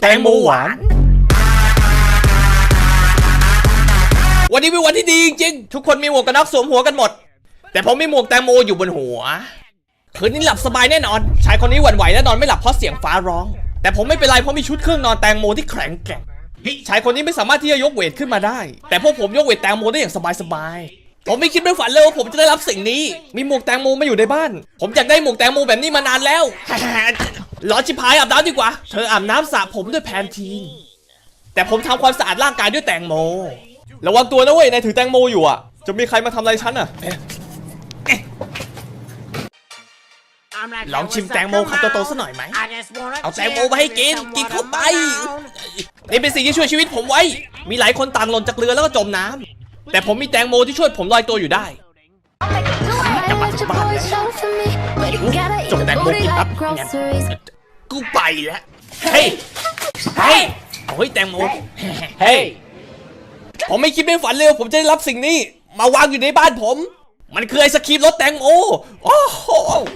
แตงโมหวาน วันนี้เป็นวันที่ดีจริงๆ ทุกคนมีหมวกกันน็อกสวมหัวกันหมด แต่ผมมีหมวกแตงโมอยู่บนหัว คืนนี้หลับสบายแน่นอน ชายคนนี้หวั่นไหวและนอนไม่หลับเพราะเสียงฟ้าร้อง แต่ผมไม่เป็นไรเพราะมีชุดเครื่องนอนแตงโมที่แข็งแกร่งชายคนนี้ไม่สามารถที่จะยกเวทขึ้นมาได้ แต่พวกผมยกเวทแตงโมได้อย่างสบายๆ ผมไม่คิดไม่ฝันเลยว่าผมจะได้รับสิ่งนี้ มีหมวกแตงโมมาอยู่ในบ้าน ผมอยากได้หมวกแตงโมแบบนี้มานานแล้ว รอชิพายอาบน้ำดีกว่า เธออาบน้ำสระผมด้วยแพนทีน แต่ผมทำความสะอาดร่างกายด้วยแตงโม ระวังตัวนะเว้ยนายถือแตงโมอยู่อะ จะมีใครมาทำอะไรฉันอะลองชิมแตงโมคำโตๆสักหน่อยไหม เอาแตงโมมาให้กิน กินเข้าไป นี่เป็นสิ่งที่ช่วยชีวิตผมไว้ มีหลายคนต่างหล่นจากเรือแล้วก็จมน้ำแต่ผมมีแตงโมที่ช่วยผมลอยตัวอยู่ได้ จงแตงโมกินปั๊บงั้นกูไปแล้วเฮ้ยเฮ้ยเอาเฮ้ยแตงโมเฮ้ยผมไม่คิดไม่ฝันเลยว่าผมจะได้รับสิ่งนี้ มาวางอยู่ในบ้านผม มันคือไอศครีมรสแตงโมโอ้โห